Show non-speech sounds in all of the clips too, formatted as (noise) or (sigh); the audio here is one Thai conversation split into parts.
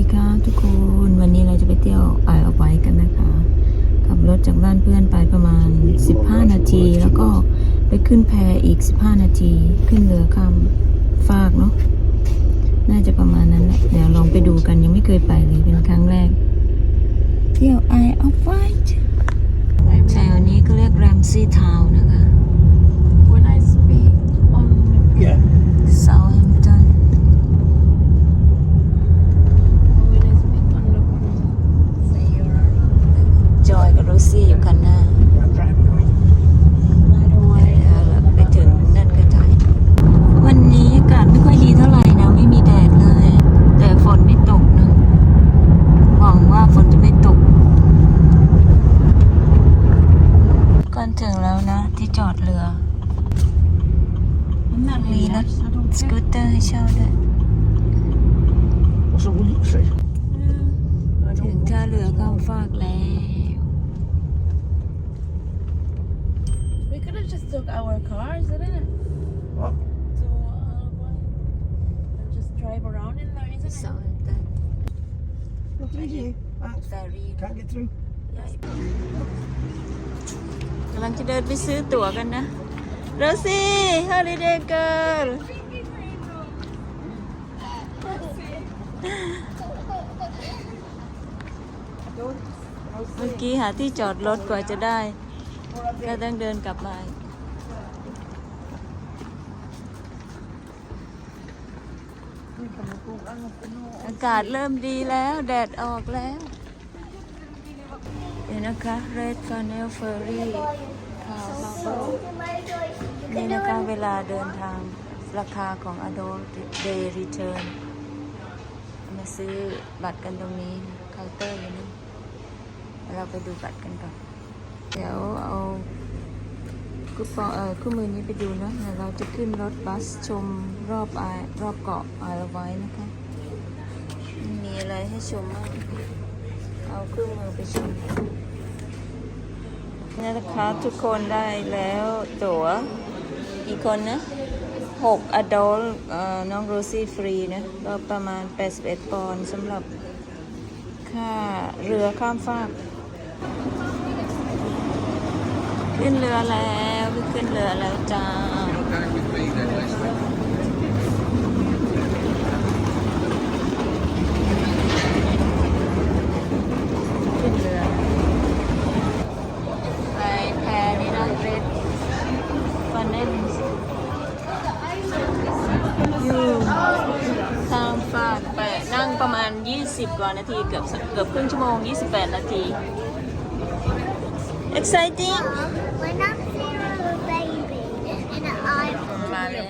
ดีค่ะทุกคนวันนี้เราจะไปเที่ยวไอเอาไว้กันนะคะขับรถจากบ้านเพื่อนไปประมาณ 15 นาที แล้วก็ไปขึ้นแพอีก 15 นาที ขึ้นเรือข้ามฟากเนาะน่าจะประมาณนั้นแหละเดี๋ยวลองไปดูกันยังไม่เคยไปเลยเป็นครั้งแรก เที่ยวไอเอาไว้แถวนี้ก็เรียกแรมซี่ทาวนะคะ อดเรือ I'm not มี really รถ I don't สกูตเตอร์ให้เช่าด้วย What's the one you say? I ถึง don't ท่าเรือข้ามฟากแล้ว We could have just took our cars, didn't it? What? To uh, and just drive around in there, isn't it? Southampton Not easy. Thanks. แฟรี่ Can't get through. กำลังจะเดินไปซื้อตั๋วกันนะโรซี่ฮอลิเดย์เกิร์ลเมื่อกี้หาที่จอดรถกว่าจะได้ ก็ต้องเดินกลับมาอากาศเริ่มดีแล้ว แดดออกแล้ว เดี๋ยวนะคะ Red Funnel Ferry ข่าวฮาร์เบอร์นี่นะคะเวลาเดินทางราคาของ Adult Day Return มาซื้อบัตรกันตรงนี้เคาน์เตอร์อยู่นี่เราไปดูบัตรกันก่อน เดี๋ยวเอาคูปองเอ่อคู่มือนี้ไปดูนะเดี๋ยวเราจะขึ้นรถบัสชมรอบอายรอบเกาะอายไว้นะคะ มีอะไรให้ชมบ้างเอาเครื่องมือไปชม นี่นะคะทุกคนได้แล้วตั๋วกี่คนนะ6 adult เอ่อน้องโรซี่ฟรีนะก็ประมาณ 81 ปอนด์สำหรับค่าเรือข้ามฟากขึ้นเรือแล้ว ขึ้นเรือแล้วจ้า ขึ้นเรือไปแพนี่นะเรดฟันเนนอยู่ข้ามฟากไปนั่ง ประมาณ 20 กว่านาที เกือบเกือบครึ่งชั่วโมง 28 นาที exciting When I'm a baby and I'm มาแล้ว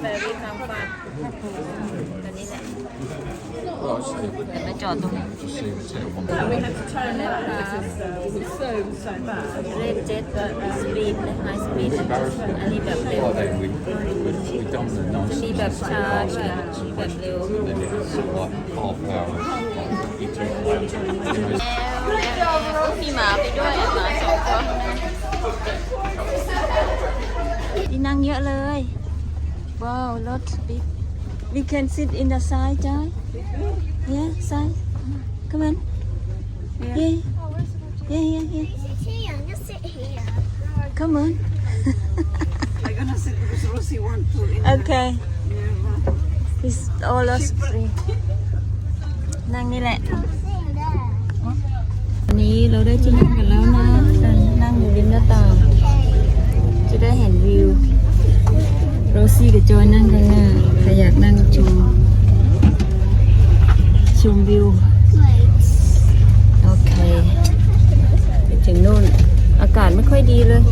แฟรี่ข้ามฟากตัวนี้แหละเดี๋ยว ไปจอดตรงนี้ We had to turn left because uh, it was so, so bad. เล่นเจ็ตสปีดนะไฮสปีดอันนี้แบบเร็ว Friday we, we, we done the nice มีแบบช้าช้ามีแบบเร็ว then it was like half hour each of แล้วมีหมาไปด้วยหมาสองตัวที่นั่งเยอะเลย ว้าว รถบิ๊ก we can sit in the side จ้า yeah side come on yeah yeah yeah yeah sit here, I'm gonna sit here. come on I'm gonna sit because Rosie wants to. In okay it's all us free นั่งนี่แหละ Sitting there. วันนี้เราได้ที่นั่งกันแล้วนะนั่งอยู่ริมหน้าต่าง จะได้เห็นวิว โรซี่กับจอยนั่งข้างหน้า ใครอยากนั่งชมชมวิว Wait. โอเคไปถึงนู่น อากาศไม่ค่อยดีเลย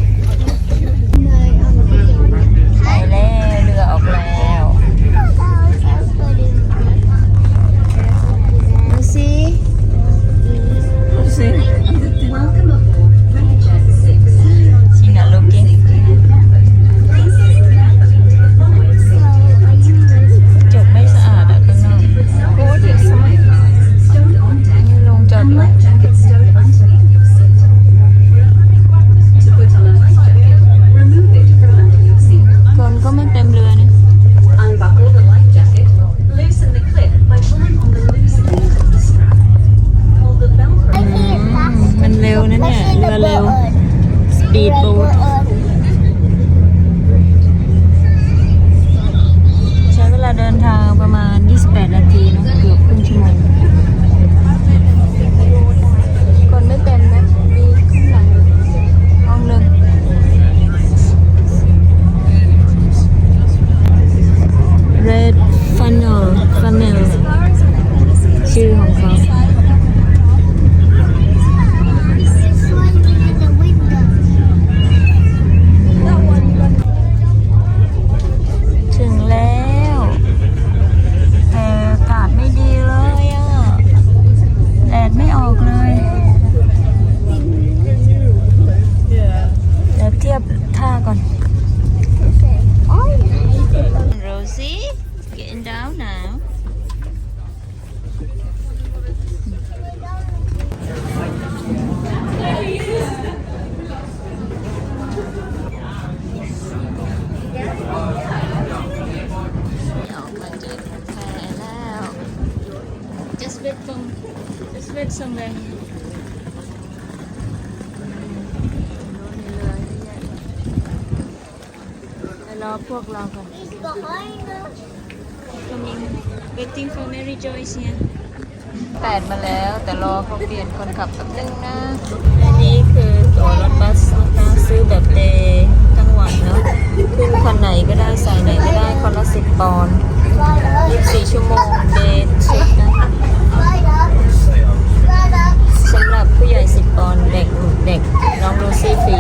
No, I'm looking. ไปแล้วเรือออกแล้ว speedboat. now. Just wait some, just wait somewhere. รอพวกเราก่อน coming waiting for Mary Joyce เนี่ยแปดมาแล้วแต่รอเขาเปลี่ยนคนขับแป๊บนึงนะอันนี้คือตั๋วรถบัสนะคะซื้อแบบเดย์ทั้งวันเนาะขึ้นคันไหนก็ได้ใส่ไหนก็ได้คนละสิบปอนด์ Right up. 24ชั่วโมงเดย์ชิปนะ Right up. Right up. สำหรับผู้ใหญ่10ปอนด์เด็กเด็กน้องลูซี่ฟรี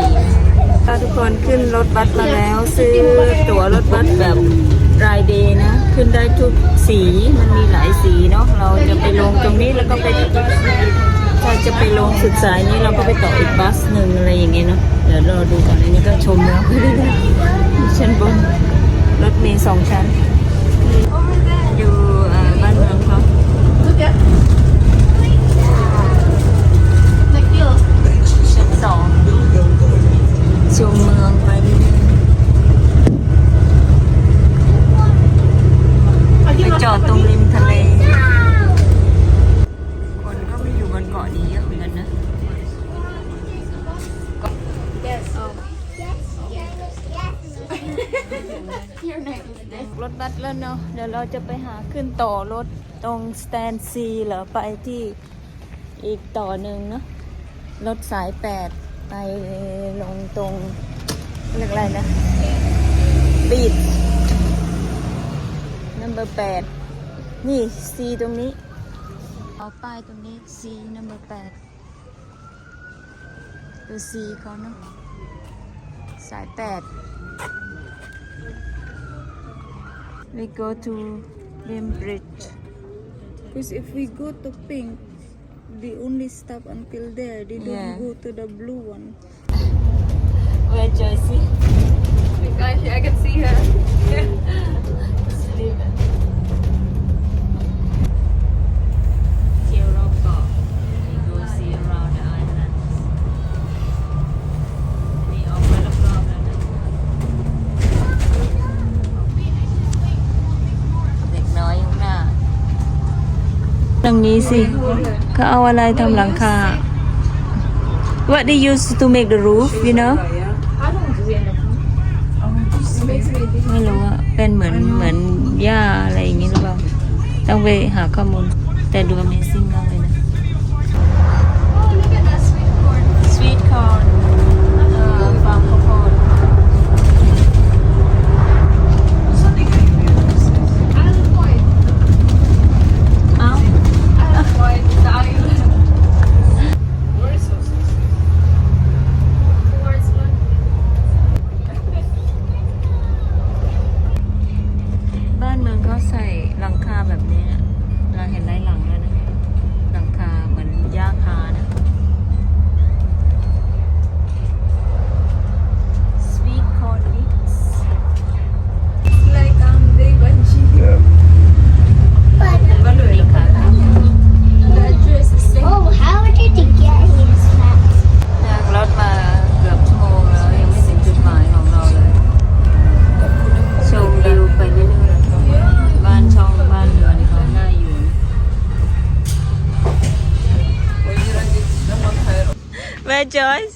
ถ้าทุกคนขึ้นรถบัสมาแล้ว ซื้อ ตั๋วรถบัสแบบรายเดย์นะ ขึ้นได้ทุกสีมันมีหลายสีเนาะเราจะไปลงตรงนี้แล้วก็ไปถ้าจะไปลงสุดสายนี้เราก็ไปต่ออีกบัสหนึ่งอะไรอย่างเงี้ยเนาะเดี๋ยวรอดูก่อนอันนี้ก็ชมแล้วชั้นบนรถเมล์สองชั้น รถบัสแล้วเนาะเดี๋ยวเราจะไปหาขึ้นต่อรถตรงสแตนซีเหรอไปที่อีกต่อหนึ่งเนาะรถสายแปดไปลงตรงเรียกอะไรนะบีด number แปดนี่ C ตรงนี้เอาป้ายตรงนี้ C number แปดตัว C เขาเนาะสายแปด we go to Rim Bridge Because if we go to pink, they only stop until there. They don't Yeah. go to the blue one. where Joycey Guys, I can see her. (laughs) sleep ตรงนี้สิเขาเอาอะไรทำหลังคา What they use to make the roof you know ไม่รู้อะเป็นเหมือนเหมือนหญ้าอะไรอย่างงี้หรือเปล่า ต้องไปหาข้อมูลแต่ดู Amazing มากเลย Joyce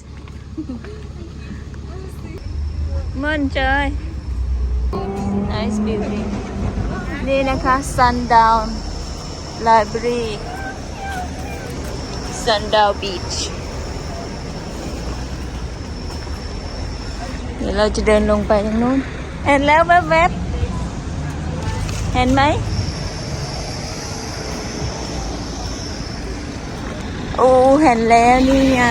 มัน Joy Nice building นี่นะคะ Sundown Library Sundown Beach เดี๋ยวเราจะเดินลงไปทางนู้น เห็นแล้วแวบๆ เห็นไหม อ้เห็นแล้วนี่ไง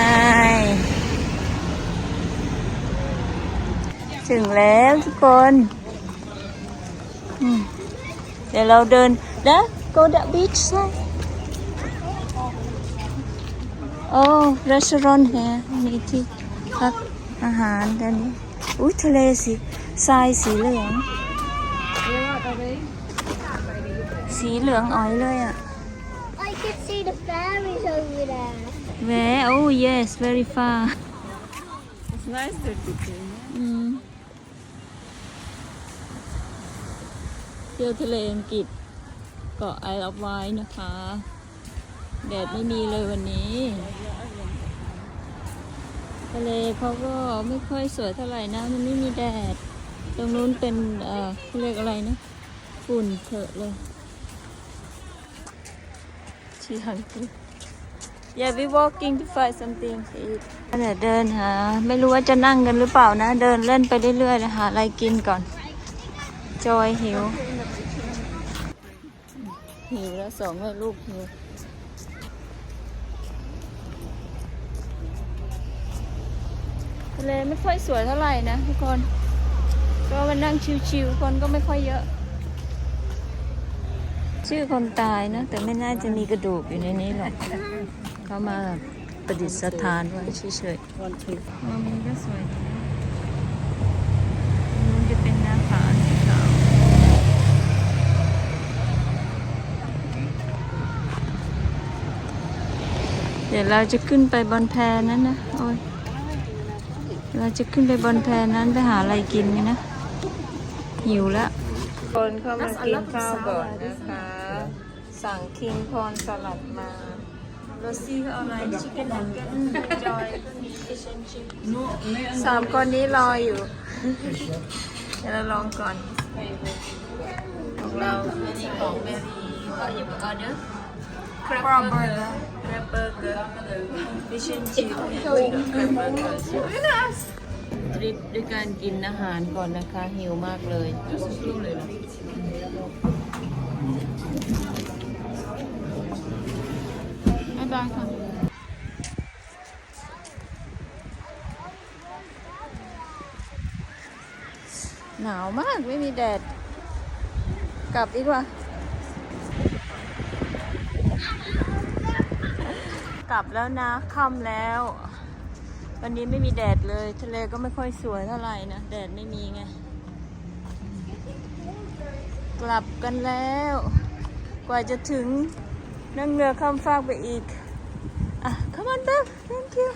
ถึงแล้วทุกคนเดี๋ยวเราเดินนะ go the beach ใช่โอ้ restaurant แฮะมีที่พักอาหารด้านนี้อุ้ยทะเลสีทรายสีเหลือง สีเหลืองอ๋อยเลยอะ can see the fairies over there. Where? Oh yes, very far. It's nice that you came. อืมเที่ยวทะเลอังกฤษเกาะไอร์ออฟไวน์นะคะ แดดไม่มีเลยวันนี้ ทะเลเขาก็ไม่ค่อยสวยเท่าไหร่นะ มันไม่มีแดด ตรงนู้นเป็น เอ่อเขาเรียกอะไรนะ ฝุ่นเถอะเลย ชีหังกิ Yeah we walking to find something to eat เนี่ยเดินหาไม่รู้ว่าจะนั่งกันหรือเปล่านะ เดินเล่นไปเรื่อยๆเลยหาอะไรกินก่อน จอยหิว หิวแล้วสองแม่ลูกหิวทะเลไม่ค่อยสวยเท่าไหร่นะทุกคน ก็มานั่งชิวๆคนก็ไม่ค่อยเยอะ ชื่อคนตายนะแต่ไม่น่าจะมีกระดูกอยู่ในนี้หรอกเขามาประดิษฐานไว้เฉยๆมุมนี้ก็สวยนะนู้นจะเป็นหน้าผาสีขาวเดี๋ยวเราจะขึ้นไปบนแพนั้นนะโอ้ยเราจะขึ้นไปบนแพนั้นไปหาอะไรกินกันนะหิวแล้ว คนเข้ามากินข้าวก่อนนะคะ สั่งคิงพรสลัดมาโรซี่ก็เอาอะไรชิคเก้นนักเก็ตจอยก็มีฟิชแอนชิพสามคนนี้รออยู่เดี๋ยวเราลองก่อนของเราอันนี้ของแมรี่ก็อยู่ออเดอร์ crab burger crab burger fish and chip เนี่ย crab burger ทริปด้วยการกินอาหารก่อนนะคะ หิวมากเลยบ๊ายบายค่ะหนาวมากไม่มีแดด กลับดีกว่า กลับแล้วนะค่ำแล้ว วันนี้ไม่มีแดดเลย ทะเลก็ไม่ค่อยสวยเท่าไหร่นะ แดดไม่มีไง กลับกันแล้ว กว่าจะถึงนั่งเรือข้ามฟากไปอีก อะ come on back thank you